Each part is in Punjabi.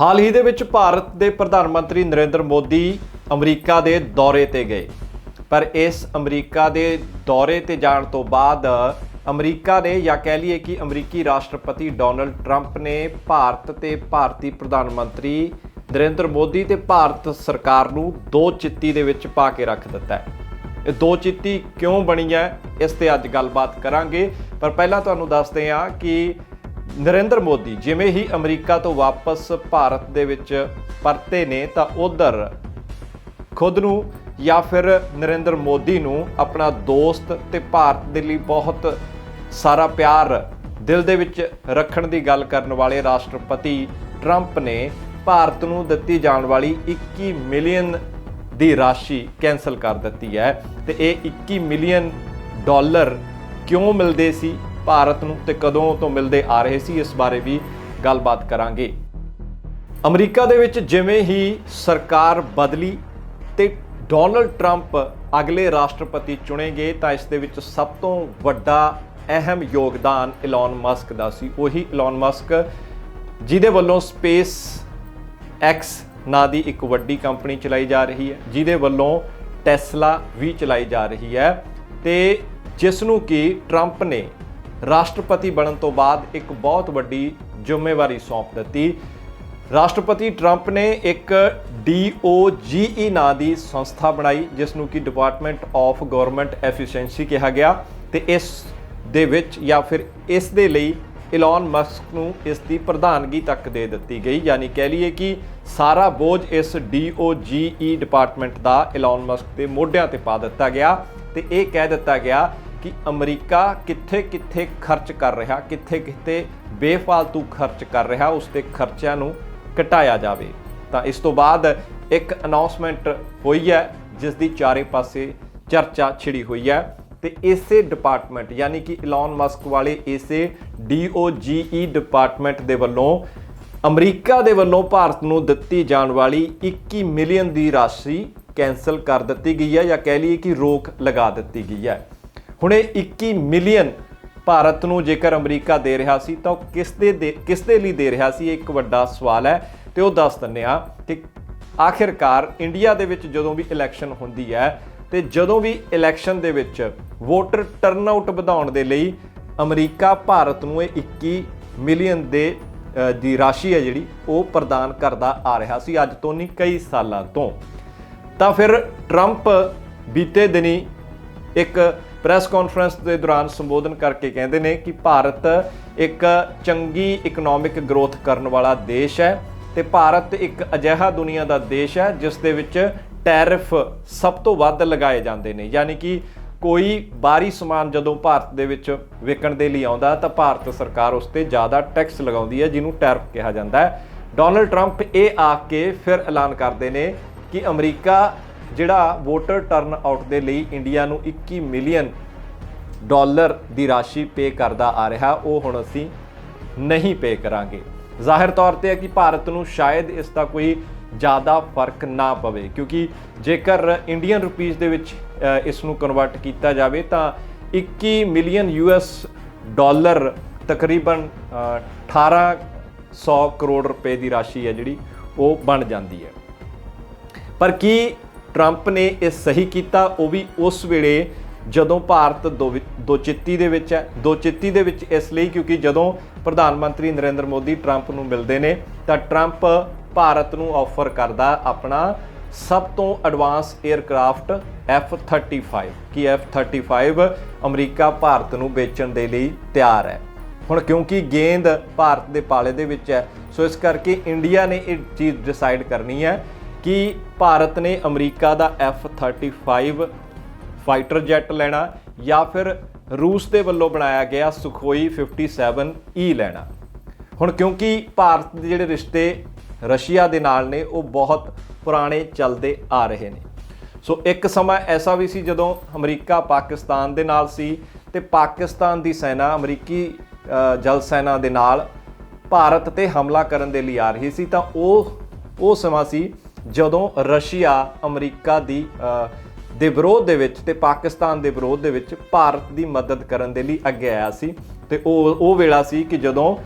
ਹਾਲ ਹੀ ਦੇ ਵਿੱਚ ਭਾਰਤ ਦੇ ਪ੍ਰਧਾਨ ਮੰਤਰੀ ਨਰਿੰਦਰ ਮੋਦੀ ਅਮਰੀਕਾ ਦੇ ਦੌਰੇ ਤੇ ਗਏ। ਪਰ ਇਸ ਅਮਰੀਕਾ ਦੇ ਦੌਰੇ ਤੇ ਜਾਣ ਤੋਂ ਬਾਅਦ ਅਮਰੀਕਾ ਨੇ ਜਾਂ ਕਹਿ ਲਈਏ ਕਿ ਅਮਰੀਕੀ ਰਾਸ਼ਟਰਪਤੀ ਡੋਨਲਡ ਟਰੰਪ ਨੇ ਭਾਰਤ ਤੇ ਭਾਰਤੀ ਪ੍ਰਧਾਨ ਮੰਤਰੀ ਨਰਿੰਦਰ ਮੋਦੀ ਤੇ ਭਾਰਤ ਸਰਕਾਰ ਨੂੰ ਦੋ ਚਿੱਤੀ ਦੇ ਵਿੱਚ ਪਾ ਕੇ ਰੱਖ ਦਿੱਤਾ ਹੈ। ਇਹ ਦੋ ਚਿੱਤੀ ਕਿਉਂ ਬਣੀ ਹੈ ਇਸ ਤੇ ਅੱਜ ਗੱਲਬਾਤ ਕਰਾਂਗੇ। ਪਰ ਪਹਿਲਾਂ ਤੁਹਾਨੂੰ ਦੱਸਦੇ ਹਾਂ ਕਿ ਨਰਿੰਦਰ ਮੋਦੀ ਜਿਵੇਂ ਹੀ ਅਮਰੀਕਾ ਤੋਂ ਵਾਪਸ ਭਾਰਤ ਦੇ ਵਿੱਚ ਪਰਤੇ ਨੇ ਤਾਂ ਉਧਰ ਖੁਦ ਨੂੰ ਜਾਂ ਫਿਰ ਨਰਿੰਦਰ ਮੋਦੀ ਨੂੰ ਆਪਣਾ ਦੋਸਤ ਤੇ ਭਾਰਤ ਦੇ ਲਈ ਬਹੁਤ ਸਾਰਾ ਪਿਆਰ ਦਿਲ ਦੇ ਵਿੱਚ ਰੱਖਣ ਦੀ ਗੱਲ ਕਰਨ ਵਾਲੇ ਰਾਸ਼ਟਰਪਤੀ ਟਰੰਪ ਨੇ ਭਾਰਤ ਨੂੰ ਦਿੱਤੀ ਜਾਣ ਵਾਲੀ 21 ਮਿਲੀਅਨ ਦੀ ਰਾਸ਼ੀ ਕੈਨਸਲ ਕਰ ਦਿੱਤੀ ਹੈ ਤੇ ਇਹ 21 ਮਿਲੀਅਨ ਡਾਲਰ ਕਿਉਂ ਮਿਲਦੇ ਸੀ? ਭਾਰਤ ਨੂੰ ਤੇ ਕਦੋਂ ਤੋਂ ਮਿਲਦੇ ਆ ਰਹੇ ਸੀ, ਇਸ ਬਾਰੇ ਵੀ ਗੱਲਬਾਤ ਕਰਾਂਗੇ। ਅਮਰੀਕਾ ਦੇ ਵਿੱਚ ਜਿਵੇਂ ਹੀ ਸਰਕਾਰ ਬਦਲੀ ਤੇ ਡੋਨਲਡ ਟਰੰਪ ਅਗਲੇ ਰਾਸ਼ਟਰਪਤੀ ਚੁਣੇ ਗਏ ਤਾਂ ਇਸ ਦੇ ਵਿੱਚ ਸਭ ਤੋਂ ਵੱਡਾ ਅਹਿਮ ਯੋਗਦਾਨ ਇਲਨ ਮਸਕ ਦਾ ਸੀ। ਉਹੀ ਇਲਨ ਮਸਕ, ਜਿਹਦੇ ਵੱਲੋਂ ਸਪੇਸ ਐਕਸ ਨਾਂ ਦੀ ਇੱਕ ਵੱਡੀ ਕੰਪਨੀ ਚਲਾਈ ਜਾ ਰਹੀ ਹੈ, ਜਿਹਦੇ ਵੱਲੋਂ ਟੈਸਲਾ ਵੀ ਚਲਾਈ ਜਾ ਰਹੀ ਹੈ ਤੇ ਜਿਸ ਨੂੰ ਕਿ ਟਰੰਪ ਨੇ ਰਾਸ਼ਟਰਪਤੀ ਬਣਨ ਤੋਂ ਬਾਅਦ ਇੱਕ ਬਹੁਤ ਵੱਡੀ ਜ਼ਿੰਮੇਵਾਰੀ ਸੌਂਪ ਦਿੱਤੀ। ਰਾਸ਼ਟਰਪਤੀ ਟਰੰਪ ਨੇ ਇੱਕ DOGE ਨਾਂ ਦੀ ਸੰਸਥਾ ਬਣਾਈ ਜਿਸ ਨੂੰ ਕਿ ਡਿਪਾਰਟਮੈਂਟ ਆਫ ਗਵਰਨਮੈਂਟ ਐਫੀਸ਼ੀਐਂਸੀ ਕਿਹਾ ਗਿਆ ਤੇ ਇਸ ਦੇ ਵਿੱਚ ਜਾਂ ਫਿਰ ਇਸ ਦੇ ਲਈ ਇਲਨ ਮਸਕ ਨੂੰ ਇਸ ਦੀ ਪ੍ਰਧਾਨਗੀ ਤੱਕ ਦੇ ਦਿੱਤੀ ਗਈ। ਯਾਨੀ ਕਹਿ ਲਈਏ ਕਿ ਸਾਰਾ ਬੋਝ ਇਸ DOGE ਡਿਪਾਰਟਮੈਂਟ ਦਾ ਇਲਨ ਮਸਕ ਦੇ ਮੋਢਿਆਂ ਤੇ ਪਾ ਦਿੱਤਾ ਗਿਆ ਤੇ ਇਹ ਕਹਿ ਦਿੱਤਾ ਗਿਆ ਕਿ ਅਮਰੀਕਾ ਕਿੱਥੇ-ਕਿੱਥੇ ਖਰਚ ਕਰ ਰਿਹਾ ਕਿੱਥੇ-ਕਿੱਥੇ ਬੇਫਾਲਤੂ ਖਰਚ ਕਰ ਰਿਹਾ, ਉਸ ਤੇ ਖਰਚਿਆਂ ਨੂੰ ਘਟਾਇਆ ਜਾਵੇ। ਤਾਂ ਇਸ ਤੋਂ ਬਾਅਦ ਇੱਕ ਅਨਾਉਂਸਮੈਂਟ ਹੋਈ ਹੈ, ਜਿਸ ਦੀ ਚਾਰੇ ਪਾਸੇ ਚਰਚਾ ਛਿੜੀ ਹੋਈ ਹੈ। ਤੇ ਇਸੇ ਡਿਪਾਰਟਮੈਂਟ ਯਾਨੀ ਕਿ ਇਲਨ ਮਸਕ ਵਾਲੇ ਇਸੇ DOGE ਡਿਪਾਰਟਮੈਂਟ ਦੇ ਵੱਲੋਂ, ਅਮਰੀਕਾ ਦੇ ਵੱਲੋਂ ਭਾਰਤ ਨੂੰ ਦਿੱਤੀ ਜਾਣ ਵਾਲੀ 21 ਮਿਲੀਅਨ ਦੀ ਰਾਸ਼ੀ ਕੈਨਸਲ ਕਰ ਦਿੱਤੀ ਗਈ ਹੈ, ਜਾਂ ਕਹਿ ਲਈਏ ਕਿ ਰੋਕ ਲਗਾ ਦਿੱਤੀ ਗਈ ਹੈ। ਹੁਣ ਇਹ 21 ਮਿਲੀਅਨ ਭਾਰਤ ਨੂੰ ਜੇਕਰ ਅਮਰੀਕਾ ਦੇ ਰਿਹਾ ਸੀ, ਤਾਂ ਉਹ ਕਿਸ ਦੇ, ਦੇ- ਕਿਸ ਦੇ ਲਈ ਦੇ ਰਿਹਾ ਸੀ? ਇਹ ਇੱਕ ਵੱਡਾ ਸਵਾਲ ਹੈ ਤੇ ਉਹ ਦੱਸ ਦਿੰਨੇ ਆ ਕਿ ਆਖਿਰਕਾਰ ਇੰਡੀਆ ਦੇ ਵਿੱਚ ਜਦੋਂ ਵੀ ਇਲੈਕਸ਼ਨ ਹੁੰਦੀ ਹੈ ਤੇ ਜਦੋਂ ਵੀ ਇਲੈਕਸ਼ਨ ਦੇ ਵਿੱਚ ਵੋਟਰ ਟਰਨ ਆਊਟ ਵਧਾਉਣ ਦੇ ਲਈ ਅਮਰੀਕਾ, ਭਾਰਤ ਨੂੰ ਇਹ 21 ਮਿਲੀਅਨ ਦੇ ਦੀ ਰਾਸ਼ੀ ਹੈ ਜਿਹੜੀ ਉਹ ਪ੍ਰਦਾਨ ਕਰਦਾ ਆ ਰਿਹਾ ਸੀ ਅੱਜ ਤੋਂ ਨਹੀਂ, ਕਈ ਸਾਲਾਂ ਤੋਂ। ਤਾਂ ਫਿਰ ਟਰੰਪ ਬੀਤੇ ਦਿਨੀ ਇੱਕ ਪ੍ਰੈਸ ਕਾਨਫਰੰਸ ਦੇ ਦੌਰਾਨ ਸੰਬੋਧਨ ਕਰਕੇ ਕਹਿੰਦੇ ਨੇ ਕਿ ਭਾਰਤ ਇੱਕ ਚੰਗੀ ਇਕਨੋਮਿਕ ਗਰੋਥ ਕਰਨ ਵਾਲਾ ਦੇਸ਼ ਹੈ ਤੇ ਭਾਰਤ ਇੱਕ ਅਜਿਹਾ ਦੁਨੀਆ ਦਾ ਦੇਸ਼ ਹੈ ਜਿਸ ਦੇ ਵਿੱਚ ਟੈਰਿਫ ਸਭ ਤੋਂ ਵੱਧ ਲਗਾਏ ਜਾਂਦੇ ਨੇ। ਯਾਨੀ ਕਿ ਕੋਈ ਬਾਹਰੀ ਸਮਾਨ ਜਦੋਂ ਭਾਰਤ ਦੇ ਵਿੱਚ ਵਿਕਣ ਦੇ ਲਈ ਆਉਂਦਾ ਤਾਂ ਭਾਰਤ ਸਰਕਾਰ ਉਸ ਤੇ ਜ਼ਿਆਦਾ ਟੈਕਸ ਲਗਾਉਂਦੀ ਹੈ, ਜਿਹਨੂੰ ਟੈਰਿਫ ਕਿਹਾ ਜਾਂਦਾ ਹੈ। ਡੋਨਲਡ ਟਰੰਪ ਇਹ ਆ ਕੇ ਫਿਰ ਐਲਾਨ ਕਰਦੇ ਨੇ ਕਿ ਅਮਰੀਕਾ ਜਿਹੜਾ ਵੋਟਰ ਟਰਨ ਆਊਟ ਦੇ ਲਈ ਇੰਡੀਆ ਨੂੰ 21 ਮਿਲੀਅਨ ਡਾਲਰ ਦੀ ਰਾਸ਼ੀ ਪੇ ਕਰਦਾ ਆ ਰਿਹਾ ਉਹ ਹੁਣ ਅਸੀਂ ਨਹੀਂ ਪੇ ਕਰਾਂਗੇ। ਜ਼ਾਹਿਰ ਤੌਰ ਤੇ ਹੈ ਕਿ ਭਾਰਤ ਨੂੰ ਸ਼ਾਇਦ ਇਸ ਦਾ ਕੋਈ ਜ਼ਿਆਦਾ ਫ਼ਰਕ ਨਾ ਪਵੇ ਕਿਉਂਕਿ ਜੇਕਰ ਇੰਡੀਅਨ ਰੁਪੀਸ ਦੇ ਵਿੱਚ ਇਸ ਨੂੰ ਕਨਵਰਟ ਕੀਤਾ ਜਾਵੇ ਤਾਂ 21 ਮਿਲੀਅਨ ਯੂਐਸ ਡਾਲਰ ਤਕਰੀਬਨ ਅ, 1800 ਕਰੋੜ ਰੁਪਏ ਦੀ ਰਾਸ਼ੀ ਹੈ ਜਿਹੜੀ ਉਹ ਬਣ ਜਾਂਦੀ ਹੈ। ਪਰ ਕੀ ਟਰੰਪ ਨੇ ਇਹ ਸਹੀ ਕੀਤਾ, ਉਹ ਵੀ ਉਸ ਵੇਲੇ ਜਦੋਂ ਭਾਰਤ ਦੋ ਵਿ- ਦੇ ਵਿੱਚ ਹੈ, ਦੋ ਚਿੱਤੀ ਦੇ ਵਿੱਚ ਇਸ ਲਈ ਕਿਉਂਕਿ ਜਦੋਂ ਪ੍ਰਧਾਨ ਮੰਤਰੀ ਨਰਿੰਦਰ ਮੋਦੀ ਟਰੰਪ ਨੂੰ ਮਿਲਦੇ ਨੇ, ਤਾਂ ਟਰੰਪ ਭਾਰਤ ਨੂੰ ਆਫਰ ਕਰਦਾ ਆਪਣਾ ਸਭ ਤੋਂ ਐਡਵਾਂਸ 에ਅਰਕ੍ਰਾਫਟ F35 ਕਿ F35 ਅਮਰੀਕਾ ਭਾਰਤ ਨੂੰ ਵੇਚਣ ਦੇ ਲਈ ਤਿਆਰ ਹੈ। ਹੁਣ ਕਿਉਂਕਿ ਗੇਂਦ ਭਾਰਤ ਦੇ ਪਾਲੇ ਦੇ ਵਿੱਚ ਹੈ, ਸੋ ਇਸ ਕਰਕੇ ਇੰਡੀਆ ਨੇ ਇਹ ਚੀਜ਼ ਡਿਸਾਈਡ ਕਰਨੀ ਹੈ ਕਿ ਭਾਰਤ ਨੇ ਅਮਰੀਕਾ ਦਾ F35 ਫਾਈਟਰ ਜੈਟ ਲੈਣਾ ਜਾਂ ਫਿਰ ਰੂਸ ਦੇ ਵੱਲੋਂ ਬਣਾਇਆ ਗਿਆ ਸੁਖੋਈ 57E ਲੈਣਾ? ਹੁਣ ਕਿਉਂਕਿ ਭਾਰਤ ਦੇ ਜਿਹੜੇ ਰਿਸ਼ਤੇ ਰਸ਼ੀਆ ਦੇ ਨਾਲ ਨੇ, ਉਹ ਬਹੁਤ ਪੁਰਾਣੇ ਚੱਲਦੇ ਆ ਰਹੇ ਨੇ। ਸੋ ਇੱਕ ਸਮਾਂ ਐਸਾ ਵੀ ਸੀ ਜਦੋਂ ਅਮਰੀਕਾ ਪਾਕਿਸਤਾਨ ਦੇ ਨਾਲ ਸੀ ਤੇ ਪਾਕਿਸਤਾਨ ਦੀ ਸੈਨਾ, ਅਮਰੀਕੀ ਜਲ ਸੈਨਾ ਦੇ ਨਾਲ ਭਾਰਤ ਤੇ ਹਮਲਾ ਕਰਨ ਦੇ ਲਈ ਆ ਰਹੀ ਸੀ, ਤਾਂ ਉਹ ਉਹ ਸਮਾਂ ਸੀ ਜਦੋਂ ਰਸ਼ੀਆ ਅਮਰੀਕਾ ਦੀ ਦੇ ਵਿਰੋਧ ਦੇ ਵਿੱਚ ਤੇ ਪਾਕਿਸਤਾਨ ਦੇ ਵਿਰੋਧ ਦੇ ਵਿੱਚ ਭਾਰਤ ਦੀ ਮਦਦ ਕਰਨ ਦੇ ਲਈ ਅੱਗੇ ਆਇਆ ਸੀ ਤੇ ਉਹ ਉਹ ਵੇਲਾ ਸੀ ਕਿ ਜਦੋਂ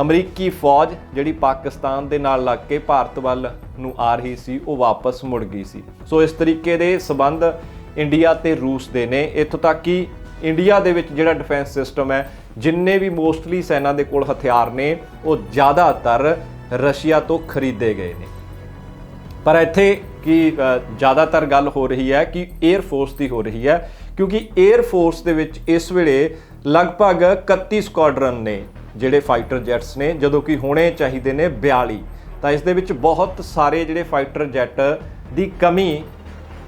ਅਮਰੀਕੀ ਫੌਜ ਜਿਹੜੀ ਪਾਕਿਸਤਾਨ ਦੇ ਨਾਲ ਲੱਗ ਕੇ ਭਾਰਤ ਵੱਲ ਨੂੰ ਆ ਰਹੀ ਸੀ, ਉਹ ਵਾਪਸ ਮੁੜ ਗਈ ਸੀ। ਸੋ ਇਸ ਤਰੀਕੇ ਦੇ ਸਬੰਧ ਇੰਡੀਆ ਤੇ ਰੂਸ ਦੇ ਨੇ। ਇੱਥੋਂ ਤੱਕ ਕਿ ਇੰਡੀਆ ਦੇ ਵਿੱਚ ਜਿਹੜਾ ਡਿਫੈਂਸ ਸਿਸਟਮ ਹੈ, ਜਿੰਨੇ ਵੀ ਮੋਸਟਲੀ ਸੈਨਾ ਦੇ ਕੋਲ ਹਥਿਆਰ ਨੇ, ਉਹ ਜ਼ਿਆਦਾਤਰ ਰਸ਼ੀਆ ਤੋਂ ਖਰੀਦੇ ਗਏ ਨੇ। ਪਰ ਇੱਥੇ ਕਿ ਜ਼ਿਆਦਾਤਰ ਗੱਲ ਹੋ ਰਹੀ ਹੈ ਕਿ 에ਅਰ ਫੋਰਸ ਦੀ ਹੋ ਰਹੀ ਹੈ, ਕਿਉਂਕਿ 에ਅਰ ਫੋਰਸ ਦੇ ਵਿੱਚ ਇਸ ਵੇਲੇ ਲਗਭਗ 31 ਸਕੁਆਡਰਨ ਨੇ, ਜਿਹੜੇ ਫਾਈਟਰ ਜੈਟਸ ਨੇ, ਜਦੋਂ ਕਿ ਹੋਣੇ ਚਾਹੀਦੇ ਨੇ 42 ਤਾਂ ਇਸ ਦੇ ਵਿੱਚ ਬਹੁਤ ਸਾਰੇ ਜਿਹੜੇ ਫਾਈਟਰ ਜੈਟ ਦੀ ਕਮੀ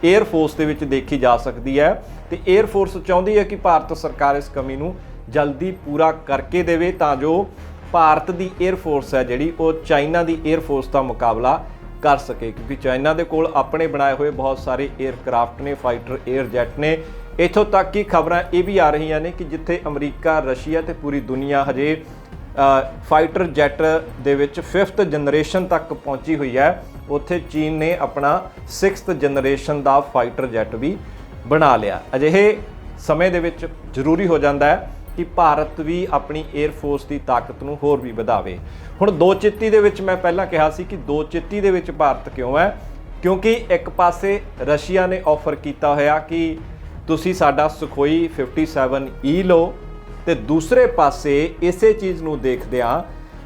에ਅਰ ਫੋਰਸ ਦੇ ਵਿੱਚ ਦੇਖੀ ਜਾ ਸਕਦੀ ਹੈ। ਤੇ 에ਅਰ ਫੋਰਸ ਚਾਹੁੰਦੀ ਹੈ ਕਿ ਭਾਰਤ ਸਰਕਾਰ ਇਸ ਕਮੀ ਨੂੰ ਜਲਦੀ ਪੂਰਾ ਕਰਕੇ ਦੇਵੇ, ਤਾਂ ਜੋ ਭਾਰਤ ਦੀ 에ਅਰ ਫੋਰਸ ਹੈ ਜਿਹੜੀ, ਉਹ ਚਾਈਨਾ ਦੀ 에ਅਰ ਫੋਰਸ ਦਾ ਮੁਕਾਬਲਾ ਕਰ ਸਕੇ, ਕਿਉਂਕਿ ਚਾਈਨਾ ਦੇ ਕੋਲ ਆਪਣੇ ਬਣਾਏ ਹੋਏ ਬਹੁਤ ਸਾਰੇ 에ਅਰਕ੍ਰਾਫਟ ਨੇ ਫਾਈਟਰ 에ਅਰ ਜੈਟ ਨੇ। ਇਥੋਂ ਤੱਕ ਕਿ ਖਬਰਾਂ ਇਹ ਵੀ ਆ ਰਹੀਆਂ ਨੇ ਕਿ ਜਿੱਥੇ ਅਮਰੀਕਾ, ਰਸ਼ੀਆ ਤੇ ਪੂਰੀ ਦੁਨੀਆ ਹਜੇ ਫਾਈਟਰ ਜੈਟ ਦੇ ਵਿੱਚ 5th ਜਨਰੇਸ਼ਨ ਤੱਕ ਪਹੁੰਚੀ ਹੋਈ ਹੈ। ਉੱਥੇ ਚੀਨ ਨੇ ਆਪਣਾ 6th ਜਨਰੇਸ਼ਨ ਦਾ ਫਾਈਟਰ ਜੈਟ ਵੀ ਬਣਾ ਲਿਆ। ਅਜਿਹੇ ਸਮੇਂ ਦੇ ਵਿੱਚ ਜ਼ਰੂਰੀ ਹੋ ਜਾਂਦਾ ਹੈ ਕਿ ਭਾਰਤ ਵੀ ਆਪਣੀ 에ਅਰ ਫੋਰਸ ਦੀ ਤਾਕਤ ਨੂੰ ਹੋਰ ਵੀ ਵਧਾਵੇ। ਹੁਣ ਦੋ ਚਿੱਤੀ ਦੇ ਵਿੱਚ ਮੈਂ ਪਹਿਲਾਂ ਕਿਹਾ ਸੀ ਕਿ ਦੋ ਚਿੱਤੀ ਦੇ ਵਿੱਚ ਭਾਰਤ ਕਿਉਂ ਹੈ? ਕਿਉਂਕਿ ਇੱਕ ਪਾਸੇ ਰਸ਼ੀਆ ਨੇ ਆਫਰ ਕੀਤਾ ਹੋਇਆ ਕਿ ਤੁਸੀਂ ਸਾਡਾ ਸੁਖੋਈ 57E ਲਓ ਤੇ ਦੂਸਰੇ ਪਾਸੇ ਇਸੇ ਚੀਜ਼ ਨੂੰ ਦੇਖਦਿਆਂ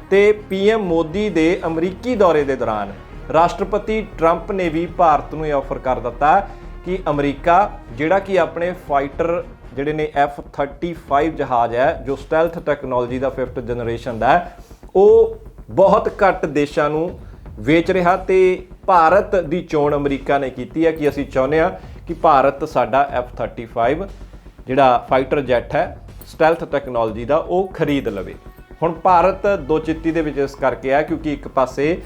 ਤੇ ਪੀਐਮ ਮੋਦੀ ਦੇ ਅਮਰੀਕੀ ਦੌਰੇ ਦੇ ਦੌਰਾਨ ਰਾਸ਼ਟਰਪਤੀ ਟਰੰਪ ਨੇ ਵੀ ਭਾਰਤ ਨੂੰ ਇਹ ਆਫਰ ਕਰ ਦਿੱਤਾ ਕਿ ਅਮਰੀਕਾ, ਜਿਹੜਾ ਕਿ ਆਪਣੇ ਫਾਈਟਰ ਜਿਹੜੇ ਨੇ F35 ਜਹਾਜ਼ ਹੈ, ਜੋ ਸਟੈਲਥ ਟੈਕਨੋਲੋਜੀ ਦਾ 5th ਜਨਰੇਸ਼ਨ ਦਾ ਉਹ ਬਹੁਤ ਘੱਟ ਦੇਸ਼ਾਂ ਨੂੰ ਵੇਚ ਰਿਹਾ ਤੇ ਭਾਰਤ ਦੀ ਚੋਣ ਅਮਰੀਕਾ ਨੇ ਕੀਤੀ ਹੈ। ਕਿ ਅਸੀਂ ਚਾਹੁੰਦੇ ਹਾਂ ਕਿ ਭਾਰਤ ਸਾਡਾ F35 ਜਿਹੜਾ ਫਾਈਟਰ ਜੈਟ ਹੈ ਸਟੈਲਥ ਟੈਕਨੋਲੋਜੀ ਦਾ, ਉਹ ਖਰੀਦ ਲਵੇ। ਹੁਣ ਭਾਰਤ ਦੋ ਚਿੱਤੀ ਦੇ ਵਿੱਚ ਇਸ ਕਰਕੇ ਆ ਕਿਉਂਕਿ ਇੱਕ ਪਾਸੇ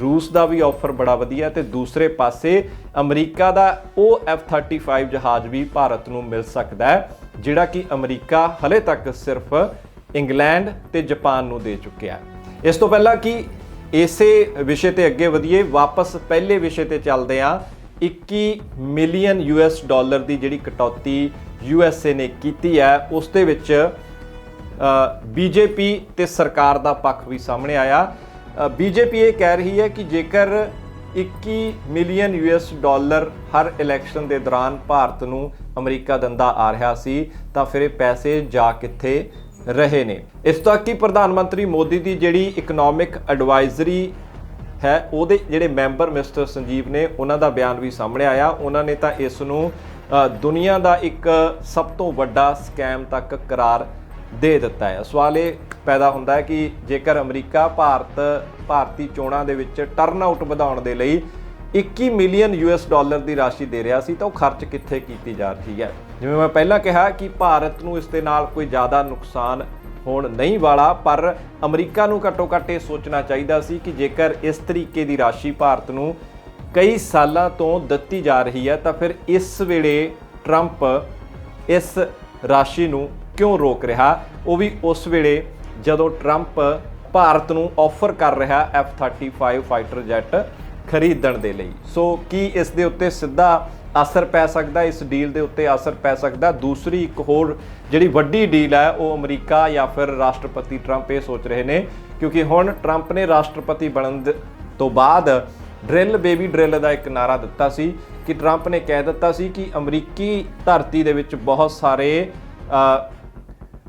ਰੂਸ ਦਾ ਵੀ ਆਫਰ ਬੜਾ ਵਧੀਆ ਤੇ ਦੂਸਰੇ ਪਾਸੇ ਅਮਰੀਕਾ ਦਾ ਉਹ F35 ਜਹਾਜ਼ ਵੀ ਭਾਰਤ ਨੂੰ ਮਿਲ ਸਕਦਾ ਹੈ, ਜਿਹੜਾ ਕਿ ਅਮਰੀਕਾ ਹਲੇ ਤੱਕ ਸਿਰਫ ਇੰਗਲੈਂਡ ਤੇ ਜਾਪਾਨ ਨੂੰ ਦੇ ਚੁੱਕਿਆ ਇਸ ਤੋਂ ਪਹਿਲਾਂ ਕਿ ਇਸੇ ਵਿਸ਼ੇ ਤੇ ਅੱਗੇ ਵਧੀਏ, ਵਾਪਸ ਪਹਿਲੇ ਵਿਸ਼ੇ ਤੇ ਚੱਲਦੇ ਹਾਂ। 21 ਮਿਲੀਅਨ ਯੂਐਸ ਡਾਲਰ ਦੀ ਜਿਹੜੀ ਕਟੌਤੀ ਯੂਐਸਏ ਨੇ ਕੀਤੀ ਹੈ, ਉਸ ਦੇ ਵਿੱਚ ਬੀਜੇਪੀ ਤੇ ਸਰਕਾਰ ਦਾ ਪੱਖ ਵੀ ਸਾਹਮਣੇ ਆਇਆ। ਬੀਜੇਪੀ ਇਹ ਕਹਿ ਰਹੀ ਹੈ ਕਿ ਜੇਕਰ 21 ਮਿਲੀਅਨ ਯੂਐਸ ਡਾਲਰ ਹਰ ਇਲੈਕਸ਼ਨ ਦੇ ਦੌਰਾਨ ਭਾਰਤ ਨੂੰ ਅਮਰੀਕਾ ਦੰਦਾ ਆ ਰਿਹਾ ਸੀ, ਤਾਂ ਫਿਰ ਇਹ ਪੈਸੇ ਜਾ ਕਿੱਥੇ ਰਹੇ ਨੇ? ਇਸ ਤੱਕ ਕਿ ਪ੍ਰਧਾਨ ਮੰਤਰੀ ਮੋਦੀ ਦੀ ਜਿਹੜੀ ਇਕਨੋਮਿਕ ਐਡਵਾਈਜ਼ਰੀ ਹੈ, ਉਹਦੇ ਜਿਹੜੇ ਮੈਂਬਰ ਮਿਸਟਰ ਸੰਜੀਵ ਨੇ, ਉਹਨਾਂ ਦਾ ਬਿਆਨ ਵੀ ਸਾਹਮਣੇ ਆਇਆ। ਉਹਨਾਂ ਨੇ ਤਾਂ ਇਸ ਨੂੰ ਦੁਨੀਆ ਦਾ ਇੱਕ ਸਭ ਤੋਂ ਵੱਡਾ ਸਕੈਮ ਤੱਕ ਕਰਾਰ ਦੇ ਦਿੱਤਾ ਹੈ। ਸਵਾਲ ਇਹ ਪੈਦਾ ਹੁੰਦਾ ਹੈ ਕਿ ਜੇਕਰ ਅਮਰੀਕਾ ਭਾਰਤ, ਭਾਰਤੀ ਚੋਣਾਂ ਦੇ ਵਿੱਚ ਟਰਨ ਆਊਟ ਵਧਾਉਣ ਦੇ ਲਈ 21 ਮਿਲੀਅਨ ਯੂਐਸ ਡਾਲਰ ਦੀ ਰਾਸ਼ੀ ਦੇ ਰਿਹਾ ਸੀ ਤਾਂ ਉਹ ਖਰਚ ਕਿੱਥੇ ਕੀਤੀ ਜਾ ਰਹੀ ਹੈ? ਜਿਵੇਂ ਮੈਂ ਪਹਿਲਾਂ ਕਿਹਾ ਕਿ ਭਾਰਤ ਨੂੰ ਇਸ ਦੇ ਨਾਲ ਕੋਈ ਜ਼ਿਆਦਾ ਨੁਕਸਾਨ ਹੋਣ ਨਹੀਂ ਵਾਲਾ, ਪਰ ਅਮਰੀਕਾ ਨੂੰ ਘੱਟੋ ਘੱਟ ਇਹ ਸੋਚਣਾ ਚਾਹੀਦਾ ਸੀ ਕਿ ਜੇਕਰ ਇਸ ਤਰੀਕੇ ਦੀ ਰਾਸ਼ੀ ਭਾਰਤ ਨੂੰ ਕਈ ਸਾਲਾਂ ਤੋਂ ਦਿੱਤੀ ਜਾ ਰਹੀ ਹੈ, ਤਾਂ ਫਿਰ ਇਸ ਵੇਲੇ ਟਰੰਪ ਇਸ ਰਾਸ਼ੀ ਨੂੰ ਕਿਉਂ ਰੋਕ ਰਿਹਾ? ਉਹ ਵੀ ਉਸ ਵੇਲੇ ਜਦੋਂ ਟਰੰਪ ਭਾਰਤ ਨੂੰ ਆਫਰ ਕਰ ਰਿਹਾ F35 ਫਾਈਟਰ ਜੈਟ ਖਰੀਦਣ ਦੇ ਲਈ। ਸੋ ਕੀ ਇਸ ਦੇ ਉੱਤੇ ਸਿੱਧਾ ਅਸਰ ਪੈ ਸਕਦਾ? ਇਸ ਡੀਲ ਦੇ ਉੱਤੇ ਅਸਰ ਪੈ ਸਕਦਾ? ਦੂਸਰੀ ਇੱਕ ਹੋਰ ਜਿਹੜੀ ਵੱਡੀ ਡੀਲ ਹੈ, ਉਹ ਅਮਰੀਕਾ ਜਾਂ ਫਿਰ ਰਾਸ਼ਟਰਪਤੀ ਟਰੰਪ ਇਹ ਸੋਚ ਰਹੇ ਨੇ, ਕਿਉਂਕਿ ਹੁਣ ਟਰੰਪ ਨੇ ਰਾਸ਼ਟਰਪਤੀ ਬਣਨ ਦੇ- ਤੋਂ ਬਾਅਦ ਡਰਿਲ, ਬੇਬੀ ਡਰਿਲ ਦਾ ਇੱਕ ਨਾਰਾ ਦਿੱਤਾ ਸੀ ਕਿ ਟਰੰਪ ਨੇ ਕਹਿ ਦਿੱਤਾ ਸੀ ਕਿ ਅਮਰੀਕੀ ਧਰਤੀ ਦੇ ਵਿੱਚ ਬਹੁਤ ਸਾਰੇ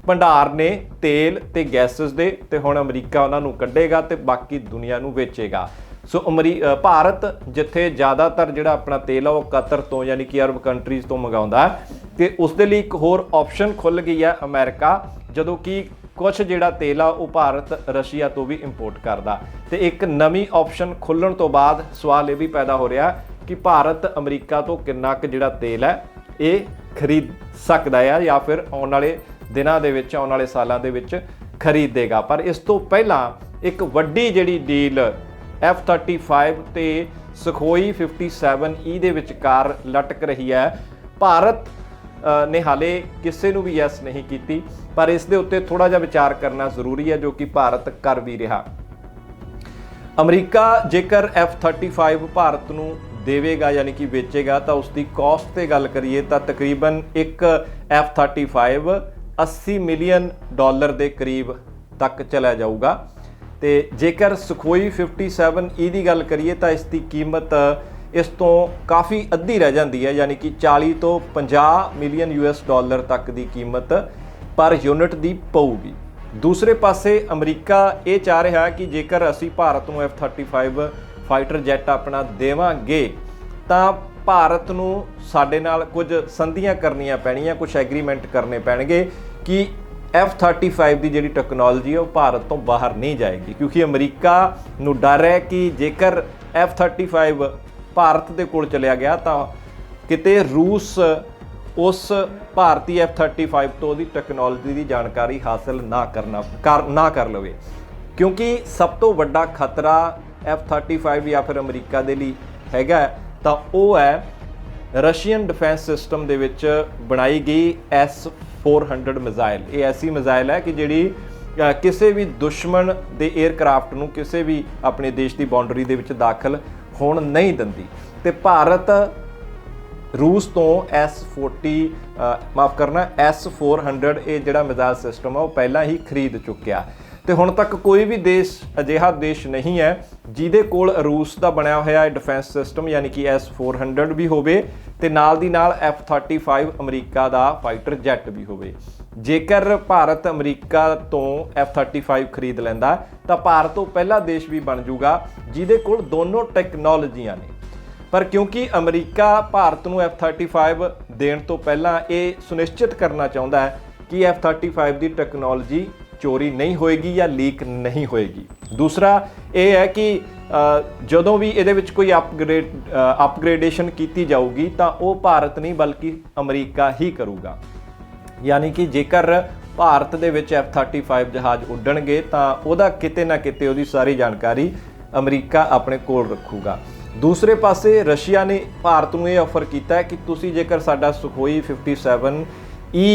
ਭੰਡਾਰ ਨੇ ਤੇਲ ਤੇ ਗੈਸਸ ਦੇ ਤੇ ਹੁਣ ਅਮਰੀਕਾ ਉਹਨਾਂ ਨੂੰ ਕੱਢੇਗਾ ਤੇ ਬਾਕੀ ਦੁਨੀਆ ਨੂੰ ਵੇਚੇਗਾ। ਸੋ ਅਮਰੀ ਭਾਰਤ ਜਿੱਥੇ ਜ਼ਿਆਦਾਤਰ ਜਿਹੜਾ ਆਪਣਾ ਤੇਲ ਆ ਉਹ ਕਤਰ ਤੋਂ ਯਾਨੀ ਕਿ ਅਰਬ ਕੰਟਰੀਜ਼ ਤੋਂ ਮੰਗਾਉਂਦਾ ਹੈ ਤੇ ਉਸ ਦੇ ਲਈ ਇੱਕ ਹੋਰ ਆਪਸ਼ਨ ਖੁੱਲ ਗਈ ਹੈ ਅਮਰੀਕਾ, ਜਦੋਂ ਕਿ ਕੁਝ ਜਿਹੜਾ ਤੇਲ ਆ ਉਹ ਭਾਰਤ, ਰਸ਼ੀਆ ਤੋਂ ਵੀ ਇੰਪੋਰਟ ਕਰਦਾ। ਤੇ ਇੱਕ ਨਵੀਂ ਆਪਸ਼ਨ ਖੁੱਲਣ ਤੋਂ ਬਾਅਦ ਸਵਾਲ ਇਹ ਵੀ ਪੈਦਾ ਹੋ ਰਿਹਾ ਕਿ ਭਾਰਤ ਅਮਰੀਕਾ ਤੋਂ ਕਿੰਨਾ ਕੁ ਜਿਹੜਾ ਤੇਲ ਹੈ, ਇਹ ਖਰੀਦ ਸਕਦਾ ਹੈ ਜਾਂ ਫਿਰ ਆਉਣ ਵਾਲੇ ਦਿਨਾਂ ਦੇ ਵਿੱਚ, ਆਉਣ ਵਾਲੇ ਸਾਲਾਂ ਦੇ ਵਿੱਚ ਖਰੀਦੇਗਾ। ਪਰ ਇਸ ਤੋਂ ਪਹਿਲਾਂ ਇੱਕ ਵੱਡੀ ਜਿਹੜੀ ਡੀਲ F35 ਤੇ ਸੁਖੋਈ 57E ਦੇ ਵਿਚਕਾਰ ਲਟਕ ਰਹੀ ਹੈ। ਭਾਰਤ ਨੇ ਹਾਲੇ ਕਿਸੇ ਨੂੰ ਵੀ ਯੈਸ ਨਹੀਂ ਕੀਤੀ, ਪਰ ਇਸ ਦੇ ਉੱਤੇ ਥੋੜਾ ਜਿਹਾ ਵਿਚਾਰ ਕਰਨਾ ਜ਼ਰੂਰੀ ਹੈ ਜੋ ਕਿ ਭਾਰਤ ਕਰ ਵੀ ਰਿਹਾ। ਅਮਰੀਕਾ ਜੇਕਰ F35 ਭਾਰਤ ਨੂੰ ਦੇਵੇਗਾ ਯਾਨੀ ਕਿ ਵੇਚੇਗਾ, ਤਾਂ ਉਸ ਦੀ ਕਾਸਟ ਤੇ ਗੱਲ ਕਰੀਏ ਤਾਂ ਤਕਰੀਬਨ ਇੱਕ F35 80 ਮਿਲੀਅਨ ਡਾਲਰ ਦੇ ਕਰੀਬ ਤੱਕ ਚਲਾ ਜਾਊਗਾ। ਤੇ ਜੇਕਰ ਸੁਖੋਈ 57E ਦੀ ਗੱਲ ਕਰੀਏ ਤਾਂ ਇਸ ਦੀ ਕੀਮਤ ਇਸ ਤੋਂ ਕਾਫੀ ਅੱਧੀ ਰਹਿ ਜਾਂਦੀ ਹੈ, ਯਾਨੀ ਕਿ 40 ਤੋਂ 50 ਮਿਲੀਅਨ ਯੂਐਸ ਡਾਲਰ ਤੱਕ ਦੀ ਕੀਮਤ ਪਰ ਯੂਨਿਟ ਦੀ ਪਊਗੀ। ਦੂਸਰੇ ਪਾਸੇ ਅਮਰੀਕਾ ਇਹ ਚਾਹ ਰਿਹਾ ਕਿ ਜੇਕਰ ਅਸੀਂ ਭਾਰਤ ਨੂੰ F35 ਫਾਈਟਰ ਜੈਟ ਆਪਣਾ ਦੇਵਾਂਗੇ, ਤਾਂ ਭਾਰਤ ਨੂੰ ਸਾਡੇ ਨਾਲ ਕੁਝ ਸੰਧੀਆਂ ਕਰਨੀਆਂ ਪੈਣੀਆਂ, ਕੁਝ ਐਗਰੀਮੈਂਟ ਕਰਨੇ ਪੈਣਗੇ ਕਿ F35 ਦੀ ਜਿਹੜੀ ਟੈਕਨੋਲੋਜੀ ਹੈ ਉਹ ਭਾਰਤ ਤੋਂ ਬਾਹਰ ਨਹੀਂ ਜਾਏਗੀ। ਕਿਉਂਕਿ ਅਮਰੀਕਾ ਨੂੰ ਡਰ ਹੈ ਕਿ ਜੇਕਰ F35 ਭਾਰਤ ਦੇ ਕੋਲ ਚਲਿਆ ਗਿਆ ਤਾਂ ਕਿਤੇ ਰੂਸ ਉਸ ਭਾਰਤੀ F35 ਤੋਂ ਉਹਦੀ ਟੈਕਨੋਲੋਜੀ ਦੀ ਜਾਣਕਾਰੀ ਹਾਸਲ ਨਾ ਕਰਨਾ, ਕਰ, ਨਾ ਕਰ ਲਵੇ। ਕਿਉਂਕਿ ਸਭ ਤੋਂ ਵੱਡਾ ਖਤਰਾ F35 ਜਾਂ ਫਿਰ ਅਮਰੀਕਾ ਦੇ ਲਈ ਹੈਗਾ ਤਾਂ ਉਹ ਹੈ ਰਸ਼ੀਅਨ ਡਿਫੈਂਸ ਸਿਸਟਮ ਦੇ ਵਿੱਚ ਬਣਾਈ ਗਈ S400 ਮਿਜ਼ਾਈਲ। ਇਹ ਐਸੀ ਮਿਜ਼ਾਈਲ ਹੈ ਕਿ ਜਿਹੜੀ ਕਿਸੇ ਵੀ ਦੁਸ਼ਮਣ ਦੇ 에ਅਰਕ੍ਰਾਫਟ ਨੂੰ ਕਿਸੇ ਵੀ ਆਪਣੇ ਦੇਸ਼ ਦੀ ਬਾਉਂਡਰੀ ਦੇ ਵਿੱਚ ਦਾਖਲ ਹੋਣ ਨਹੀਂ ਦਿੰਦੀ। ਤੇ ਭਾਰਤ ਰੂਸ ਤੋਂ S40 ਅ, ਮਾਫ ਕਰਨਾ S400 ਇਹ ਜਿਹੜਾ ਮਿਜ਼ਾਈਲ ਸਿਸਟਮ ਆ ਉਹ ਪਹਿਲਾਂ ਹੀ ਖਰੀਦ ਚੁੱਕਿਆ। ਤੇ ਹੁਣ ਤੱਕ ਕੋਈ ਵੀ ਦੇਸ਼ ਅਜਿਹਾ ਦੇਸ਼ ਨਹੀਂ ਹੈ ਜਿਹਦੇ ਕੋਲ ਰੂਸ ਦਾ ਬਣਿਆ ਹੋਇਆ ਡਿਫੈਂਸ ਸਿਸਟਮ, ਯਾਨੀ ਕਿ S400 ਵੀ ਹੋਵੇ ਤੇ ਨਾਲ ਦੀ ਨਾਲ F35 ਅਮਰੀਕਾ ਦਾ ਫਾਈਟਰ ਜੈਟ ਵੀ ਹੋਵੇ। ਜੇਕਰ ਭਾਰਤ ਅਮਰੀਕਾ ਤੋਂ F35 ਖਰੀਦ ਲੈਂਦਾ, ਤਾਂ ਭਾਰਤ ਉਹ ਪਹਿਲਾ ਦੇਸ਼ ਵੀ ਬਣ ਜਾਊਗਾ ਜਿਹਦੇ ਕੋਲ ਦੋਨੋਂ ਟੈਕਨੋਲੋਜੀਆਂ ਨੇ। ਪਰ ਕਿਉਂਕਿ ਅਮਰੀਕਾ ਭਾਰਤ ਨੂੰ F35 ਦੇਣ ਤੋਂ ਪਹਿਲਾਂ ਇਹ ਸੁਨਿਸ਼ਚਿਤ ਕਰਨਾ ਚਾਹੁੰਦਾ ਹੈ ਕਿ F35 ਦੀ ਟੈਕਨੋਲੋਜੀ ਚੋਰੀ ਨਹੀਂ ਹੋਏਗੀ ਜਾਂ ਲੀਕ ਨਹੀਂ ਹੋਏਗੀ। ਦੂਸਰਾ ਇਹ ਹੈ ਕਿ ਜਦੋਂ ਵੀ ਇਹਦੇ ਵਿੱਚ ਕੋਈ ਅਪਗ੍ਰੇਡ ਅਪਗ੍ਰੇਡੇਸ਼ਨ ਕੀਤੀ ਜਾਊਗੀ ਤਾਂ ਉਹ ਭਾਰਤ ਨਹੀਂ ਬਲਕਿ ਅਮਰੀਕਾ ਹੀ ਕਰੂਗਾ। ਯਾਨੀ ਕਿ ਜੇਕਰ ਭਾਰਤ ਦੇ ਵਿੱਚ F35 ਜਹਾਜ਼ ਉੱਡਣਗੇ ਤਾਂ ਉਹਦਾ ਕਿਤੇ ਨਾ ਕਿਤੇ ਉਹਦੀ ਸਾਰੀ ਜਾਣਕਾਰੀ ਅਮਰੀਕਾ ਆਪਣੇ ਕੋਲ ਰੱਖੂਗਾ। ਦੂਸਰੇ ਪਾਸੇ ਰਸ਼ੀਆ ਨੇ ਭਾਰਤ ਨੂੰ ਇਹ ਆਫਰ ਕੀਤਾ ਹੈ ਕਿ ਤੁਸੀਂ ਜੇਕਰ ਸਾਡਾ ਸੁਖੋਈ 57E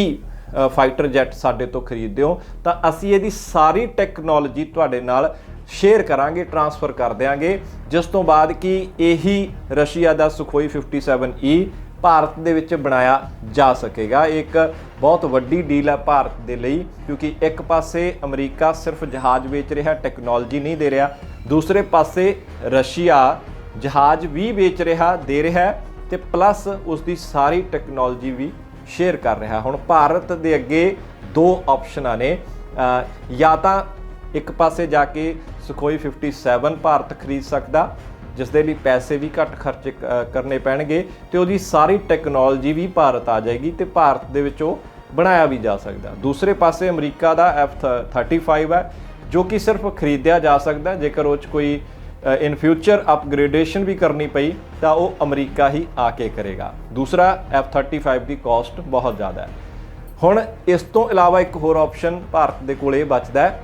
ਫਾਈਟਰ ਜੈਟ ਸਾਡੇ ਤੋਂ ਖਰੀਦਦੇ ਹੋ ਤਾਂ ਅਸੀਂ ਇਹਦੀ ਸਾਰੀ ਟੈਕਨੋਲੋਜੀ ਤੁਹਾਡੇ ਨਾਲ ਸ਼ੇਅਰ ਕਰਾਂਗੇ ਟ੍ਰਾਂਸਫਰ ਕਰ ਦਿਆਂਗੇ। ਜਿਸ ਤੋਂ ਬਾਅਦ ਕਿ ਇਹੀ ਰਸ਼ੀਆ ਦਾ ਸੁਖੋਈ 57E ਭਾਰਤ ਦੇ ਵਿੱਚ ਬਣਾਇਆ ਜਾ ਸਕੇਗਾ। ਇਹ ਇੱਕ ਬਹੁਤ ਵੱਡੀ ਡੀਲ ਹੈ ਭਾਰਤ ਦੇ ਲਈ, ਕਿਉਂਕਿ ਇੱਕ ਪਾਸੇ ਅਮਰੀਕਾ ਸਿਰਫ ਜਹਾਜ਼ ਵੇਚ ਰਿਹਾ ਟੈਕਨੋਲੋਜੀ ਨਹੀਂ ਦੇ ਰਿਹਾ। ਦੂਸਰੇ ਪਾਸੇ ਰਸ਼ੀਆ ਜਹਾਜ਼ ਵੀ ਵੇਚ ਰਿਹਾ, ਦੇ ਰਿਹਾ ਹੈ ਤੇ ਪਲੱਸ ਉਸ ਦੀ ਸਾਰੀ ਟੈਕਨੋਲੋਜੀ ਵੀ ਸ਼ੇਅਰ ਕਰ ਰਿਹਾ। ਹੁਣ ਭਾਰਤ ਦੇ ਅੱਗੇ ਦੋ ਆਪਸ਼ਨਾਂ ਨੇ। ਜਾਂ ਤਾਂ ਇੱਕ ਪਾਸੇ ਜਾ ਕੇ ਸੁਖੋਈ 57 ਭਾਰਤ ਖਰੀਦ ਸਕਦਾ, ਜਿਸ ਦੇ ਲਈ ਪੈਸੇ ਵੀ ਘੱਟ ਖਰਚ ਕਰਨੇ ਪੈਣਗੇ ਤੇ ਉਹਦੀ ਸਾਰੀ ਟੈਕਨੋਲੋਜੀ ਵੀ ਭਾਰਤ ਆ ਜਾਏਗੀ ਤੇ ਭਾਰਤ ਦੇ ਵਿੱਚ ਉਹ ਬਣਾਇਆ ਵੀ ਜਾ ਸਕਦਾ। ਦੂਸਰੇ ਪਾਸੇ ਅਮਰੀਕਾ ਦਾ F35 ਹੈ, ਜੋ ਕਿ ਸਿਰਫ ਖਰੀਦਿਆ ਜਾ ਸਕਦਾ, ਜੇਕਰ ਉਹ 'ਚ ਕੋਈ ਇਨ ਫਿਊਚਰ ਅਪਗ੍ਰੇਡੇਸ਼ਨ ਵੀ ਕਰਨੀ ਪਈ, ਤਾਂ ਉਹ ਅਮਰੀਕਾ ਹੀ ਆ ਕੇ ਕਰੇਗਾ। ਦੂਸਰਾ F35 ਦੀ ਕਾਸਟ ਬਹੁਤ ਜ਼ਿਆਦਾ ਹੈ। ਹੁਣ ਇਸ ਤੋਂ ਇਲਾਵਾ ਇੱਕ ਹੋਰ ਆਪਸ਼ਨ ਭਾਰਤ ਦੇ ਕੋਲੇ ਬਚਦਾ ਹੈ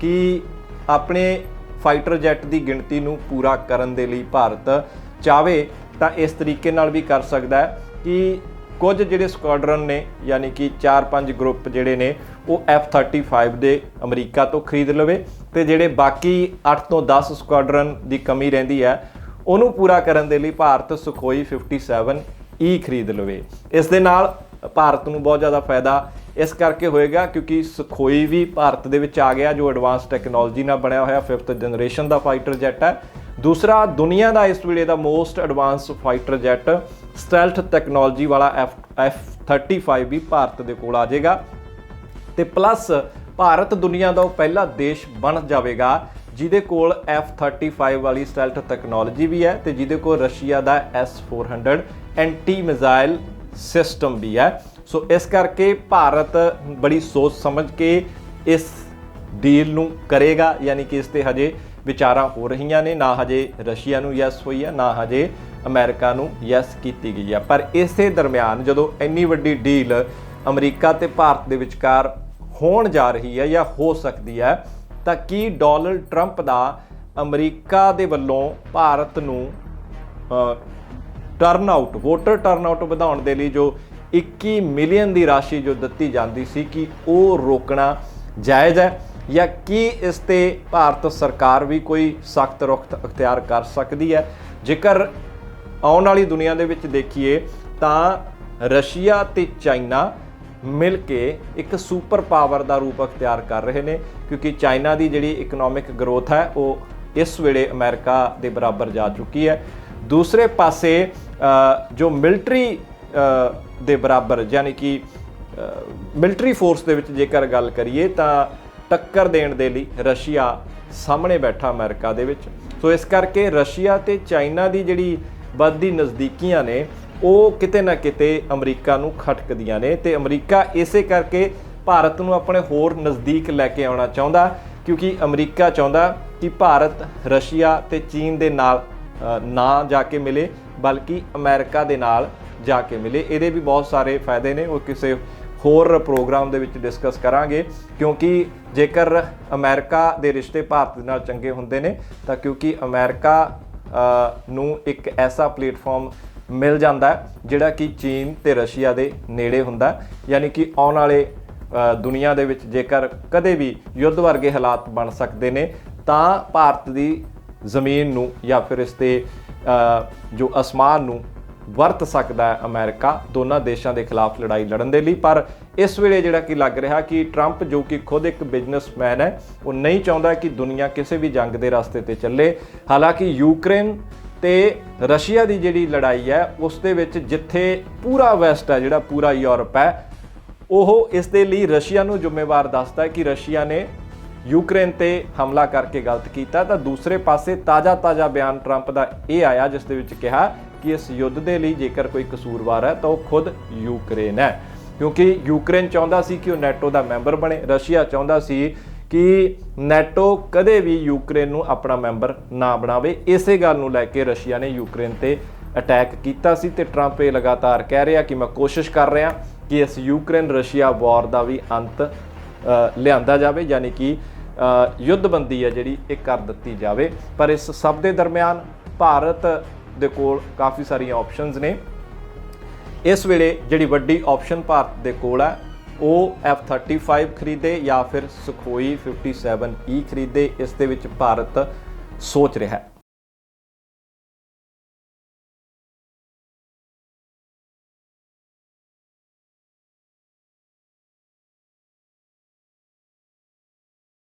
ਕਿ ਆਪਣੇ ਫਾਈਟਰ ਜੈਟ ਦੀ ਗਿਣਤੀ ਨੂੰ ਪੂਰਾ ਕਰਨ ਦੇ ਲਈ ਭਾਰਤ ਚਾਵੇ ਤਾਂ ਇਸ ਤਰੀਕੇ ਨਾਲ ਵੀ ਕਰ ਸਕਦਾ ਹੈ ਕਿ ਕੁਝ ਜਿਹੜੇ ਸਕੁਆਡਰਨ ਨੇ, ਯਾਨੀ ਕਿ 4-5 ਗਰੁੱਪ ਜਿਹੜੇ ਨੇ ਉਹ F35 ਦੇ ਅਮਰੀਕਾ ਤੋਂ ਖਰੀਦ ਲਵੇ ਤੇ ਜਿਹੜੇ ਬਾਕੀ 8 ਤੋਂ 10 ਸਕੁਆਡਰਨ ਦੀ ਕਮੀ ਰਹਿੰਦੀ ਹੈ, ਉਹਨੂੰ ਪੂਰਾ ਕਰਨ ਦੇ ਲਈ ਭਾਰਤ ਸੁਖੋਈ 57E ਖਰੀਦ ਲਵੇ। ਇਸ ਦੇ ਨਾਲ ਭਾਰਤ ਨੂੰ ਬਹੁਤ ਜ਼ਿਆਦਾ ਫਾਇਦਾ ਇਸ ਕਰਕੇ ਹੋਏਗਾ ਕਿਉਂਕਿ ਸੁਖੋਈ ਵੀ ਭਾਰਤ ਦੇ ਵਿੱਚ ਆ ਗਿਆ, ਜੋ ਐਡਵਾਂਸ ਟੈਕਨੋਲੋਜੀ ਨਾਲ ਬਣਿਆ ਹੋਇਆ 5th ਜਨਰੇਸ਼ਨ ਦਾ ਫਾਈਟਰ ਜੈਟ ਹੈ। ਦੂਸਰਾ, ਦੁਨੀਆ ਦਾ ਇਸ ਵੇਲੇ ਦਾ most advance fighter jet stealth technology ਵਾਲਾ F F35 ਵੀ ਭਾਰਤ ਦੇ ਕੋਲ ਆ ਜਾਏਗਾ। ਤੇ ਪਲੱਸ ਭਾਰਤ ਦੁਨੀਆ ਦਾ ਉਹ ਪਹਿਲਾ ਦੇਸ਼ ਬਣ ਜਾਵੇਗਾ, ਜਿਹਦੇ ਕੋਲ F35 ਵਾਲੀ ਸਟੈਲਥ ਟੈਕਨੋਲੋਜੀ ਵੀ ਹੈ ਤੇ ਜਿਹਦੇ ਕੋਲ ਰਸ਼ੀਆ ਦਾ S400 ਐਂਟੀ ਮਿਜ਼ਾਈਲ ਸਿਸਟਮ ਵੀ ਹੈ। ਸੋ ਇਸ ਕਰਕੇ ਭਾਰਤ ਬੜੀ ਸੋਚ ਸਮਝ ਕੇ ਇਸ ਡੀਲ ਨੂੰ ਕਰੇਗਾ, ਯਾਨੀ ਕਿ ਇਸ ਤੇ ਹਜੇ ਵਿਚਾਰਾਂ ਹੋ ਰਹੀਆਂ ਨੇ, ਨਾ ਹਜੇ ਰਸ਼ੀਆ ਨੂੰ ਯੈਸ ਹੋਈ ਹੈ, ਨਾ ਹਜੇ ਅਮਰੀਕਾ ਨੂੰ ਯੈਸ ਕੀਤੀ ਗਈ ਹੈ। ਪਰ ਇਸੇ ਦਰਮਿਆਨ ਜਦੋਂ ਇੰਨੀ ਵੱਡੀ ਡੀਲ ਅਮਰੀਕਾ ਤੇ ਭਾਰਤ ਦੇ ਵਿਚਕਾਰ ਹੋਣ ਜਾ ਰਹੀ ਹੈ ਜਾਂ ਹੋ ਸਕਦੀ ਹੈ, ਤਾਂ ਕੀ ਡੋਨਲਡ ਟਰੰਪ ਦਾ ਅਮਰੀਕਾ ਦੇ ਵੱਲੋਂ ਭਾਰਤ ਨੂੰ turn out voter turn out ਵਧਾਉਣ ਦੇ ਲਈ ਜੋ 21 ਮਿਲੀਅਨ ਦੀ ਰਾਸ਼ੀ ਜੋ ਦਿੱਤੀ ਜਾਂਦੀ ਸੀ, ਕਿ ਉਹ ਰੋਕਣਾ ਜਾਇਜ਼ ਹੈ ਜਾਂ ਕੀ ਇਸ ਤੇ ਭਾਰਤ ਸਰਕਾਰ ਵੀ ਕੋਈ ਸਖਤ ਰੁਖ ਅਖਤਿਆਰ ਕਰ ਸਕਦੀ ਹੈ? ਜੇਕਰ ਆਉਣ ਵਾਲੀ ਦੁਨੀਆ ਦੇ ਵਿੱਚ ਦੇਖੀਏ, ਤਾਂ ਰਸ਼ੀਆ ਤੇ ਚਾਈਨਾ ਮਿਲ ਕੇ ਇੱਕ ਸੁਪਰ ਪਾਵਰ ਦਾ ਰੂਪ ਅਖਤਿਆਰ ਕਰ ਰਹੇ ਨੇ, ਕਿਉਂਕਿ ਚਾਈਨਾ ਦੀ ਜਿਹੜੀ ਇਕਨੋਮਿਕ ਗਰੋਥ ਹੈ, ਉਹ ਇਸ ਵੇਲੇ ਅਮਰੀਕਾ ਦੇ ਬਰਾਬਰ ਜਾ ਚੁੱਕੀ ਹੈ। ਦੂਸਰੇ ਪਾਸੇ ਜੋ ਮਿਲਟਰੀ ਦੇ ਬਰਾਬਰ, ਯਾਨੀ ਕਿ ਮਿਲਟਰੀ ਫੋਰਸ ਦੇ ਵਿੱਚ ਜੇਕਰ ਗੱਲ ਕਰੀਏ, ਤਾਂ ਟੱਕਰ ਦੇਣ ਦੇ ਲਈ ਰਸ਼ੀਆ ਸਾਹਮਣੇ ਬੈਠਾ ਅਮਰੀਕਾ ਦੇ ਵਿੱਚ। ਸੋ ਇਸ ਕਰਕੇ ਰਸ਼ੀਆ ਤੇ ਚਾਈਨਾ ਦੀ ਜਿਹੜੀ ਵੱਧਦੀ ਨਜ਼ਦੀਕੀਆਂ ਨੇ ਉਹ ਕਿਤੇ ਨਾ ਕਿਤੇ ਅਮਰੀਕਾ ਨੂੰ ਖਟਕਦੀਆਂ ਨੇ ਤੇ ਅਮਰੀਕਾ ਇਸੇ ਕਰਕੇ ਭਾਰਤ ਨੂੰ ਆਪਣੇ ਹੋਰ ਨਜ਼ਦੀਕ ਲੈ ਕੇ ਆਉਣਾ ਚਾਹੁੰਦਾ, ਕਿਉਂਕਿ ਅਮਰੀਕਾ ਚਾਹੁੰਦਾ ਕਿ ਭਾਰਤ ਰਸ਼ੀਆ ਤੇ ਚੀਨ ਦੇ ਨਾਲ ਨਾ ਜਾ ਕੇ ਮਿਲੇ, ਬਲਕਿ ਅਮਰੀਕਾ ਦੇ ਨਾਲ ਜਾ ਕੇ ਮਿਲੇ। ਇਹਦੇ ਵੀ ਬਹੁਤ ਸਾਰੇ ਫਾਇਦੇ ਨੇ, ਉਹ ਕਿਸੇ ਹੋਰ ਪ੍ਰੋਗਰਾਮ ਦੇ ਵਿੱਚ ਡਿਸਕਸ ਕਰਾਂਗੇ, ਕਿਉਂਕਿ ਜੇਕਰ ਅਮਰੀਕਾ ਦੇ ਰਿਸ਼ਤੇ ਭਾਰਤ ਦੇ ਨਾਲ ਚੰਗੇ ਹੁੰਦੇ ਨੇ, ਤਾਂ ਕਿਉਂਕਿ ਅਮਰੀਕਾ ਨੂੰ ਇੱਕ ਐਸਾ ਪਲੇਟਫਾਰਮ ਮਿਲ ਜਾਂਦਾ ਜਿਹੜਾ ਕਿ ਚੀਨ ਤੇ ਰਸ਼ੀਆ ਦੇ ਨੇੜੇ ਹੁੰਦਾ ਯਾਨੀ ਕਿ ਆਉਣ ਵਾਲੇ ਦੁਨੀਆ ਦੇ ਵਿੱਚ ਜੇਕਰ ਕਦੇ ਵੀ ਯੁੱਧ ਵਰਗੇ ਹਾਲਾਤ ਬਣ ਸਕਦੇ ਨੇ, ਤਾਂ ਭਾਰਤ ਦੀ ਜ਼ਮੀਨ ਨੂੰ ਜਾਂ ਫਿਰ ਇਸ ਤੇ ਜੋ ਅਸਮਾਨ ਨੂੰ ਵਰਤ ਸਕਦਾ ਹੈ ਅਮਰੀਕਾ, ਦੋਨਾਂ ਦੇਸ਼ਾਂ ਦੇ ਖਿਲਾਫ ਲੜਾਈ ਲੜਨ ਦੇ ਲਈ। ਪਰ ਇਸ ਵੇਲੇ ਜਿਹੜਾ ਕਿ ਲੱਗ ਰਿਹਾ ਕਿ ਟਰੰਪ, ਜੋ ਕਿ ਖੁਦ ਇੱਕ ਬਿਜ਼ਨਸਮੈਨ ਹੈ, ਉਹ ਨਹੀਂ ਚਾਹੁੰਦਾ ਕਿ ਦੁਨੀਆ ਕਿਸੇ ਵੀ ਜੰਗ ਦੇ ਰਸਤੇ ਤੇ ਚੱਲੇ। ਹਾਲਾਂਕਿ ਯੂਕਰੇਨ ਤੇ ਰਸ਼ੀਆ ਦੀ ਜਿਹੜੀ ਲੜਾਈ ਹੈ, ਉਸ ਦੇ ਵਿੱਚ ਜਿੱਥੇ ਪੂਰਾ ਵੈਸਟ ਹੈ, ਜਿਹੜਾ ਪੂਰਾ ਯੂਰਪ ਹੈ, ਉਹ ਇਸ ਦੇ ਲਈ ਰਸ਼ੀਆ ਨੂੰ ਜ਼ਿੰਮੇਵਾਰ ਦੱਸਦਾ ਹੈ ਕਿ ਰਸ਼ੀਆ ਨੇ ਯੂਕਰੇਨ ਤੇ ਹਮਲਾ ਕਰਕੇ ਗਲਤ ਕੀਤਾ। ਤਾਂ ਦੂਸਰੇ ਪਾਸੇ ਤਾਜ਼ਾ-ਤਾਜ਼ਾ ਬਿਆਨ ਟਰੰਪ ਦਾ ਇਹ ਆਇਆ, ਜਿਸ ਦੇ ਵਿੱਚ ਕਿਹਾ ਕਿ ਇਸ ਯੁੱਧ ਦੇ ਲਈ ਜੇਕਰ ਕੋਈ ਕਸੂਰਵਾਰ ਹੈ, ਤਾਂ ਉਹ ਖੁਦ ਯੂਕਰੇਨ ਹੈ। ਕਿਉਂਕਿ ਯੂਕਰੇਨ ਚਾਹੁੰਦਾ ਸੀ ਕਿ ਉਹ ਨੈਟੋ ਦਾ ਮੈਂਬਰ ਬਣੇ, ਰਸ਼ੀਆ ਚਾਹੁੰਦਾ ਸੀ ਕਿ ਨੈਟੋ ਕਦੇ ਵੀ ਯੂਕਰੇਨ ਨੂੰ ਆਪਣਾ ਮੈਂਬਰ ਨਾ ਬਣਾਵੇ। ਇਸੇ ਗੱਲ ਨੂੰ ਲੈ ਕੇ ਰਸ਼ੀਆ ਨੇ ਯੂਕਰੇਨ ਤੇ ਅਟੈਕ ਕੀਤਾ ਸੀ ਤੇ ਟਰੰਪ ਇਹ ਲਗਾਤਾਰ ਕਹਿ ਰਿਹਾ ਕਿ ਮੈਂ ਕੋਸ਼ਿਸ਼ ਕਰ ਰਿਹਾ ਕਿ ਇਸ ਯੂਕਰੇਨ ਰਸ਼ੀਆ ਵਾਰ ਦਾ ਵੀ ਅੰਤ ਲਿਆਂਦਾ ਜਾਵੇ, ਯਾਨੀ ਕਿ ਯੁੱਧਬੰਦੀ ਹੈ ਜਿਹੜੀ ਇਹ ਕਰ ਦਿੱਤੀ ਜਾਵੇ। ਪਰ ਇਸ ਸਭ ਦੇ ਦਰਮਿਆਨ ਭਾਰਤ ਦੇ ਕੋਲ ਕਾਫੀ ਸਾਰੀਆਂ ਆਪਸ਼ਨਸ ਨੇ। ਇਸ ਵੇਲੇ ਜਿਹੜੀ ਵੱਡੀ ਆਪਸ਼ਨ ਭਾਰਤ ਦੇ ਕੋਲ ਹੈ ਉਹ F35 ਖਰੀਦੇ ਜਾਂ ਫਿਰ ਸੁਖੋਈ 57E ਖਰੀਦੇ, ਇਸ ਦੇ ਵਿੱਚ ਭਾਰਤ ਸੋਚ ਰਿਹਾ ਹੈ।